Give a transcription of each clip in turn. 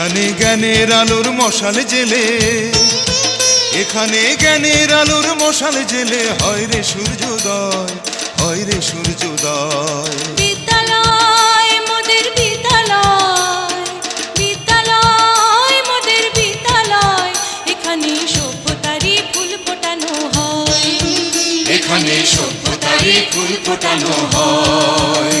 এখানে জ্ঞানের আলোর মশাল জেলে। এখানে জ্ঞানের আলোর মশাল জেলে। হয় রে সূর্যোদয় হয় রে সূর্যোদয়। বিদ্যালয় মোদের বিদ্যালয় বিদ্যালয় মোদের বিদ্যালয়। এখানে সভ্যতারই ফুল ফোটানো হয়। এখানে সভ্যতারই ফুল ফোটানো হয়।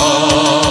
হয়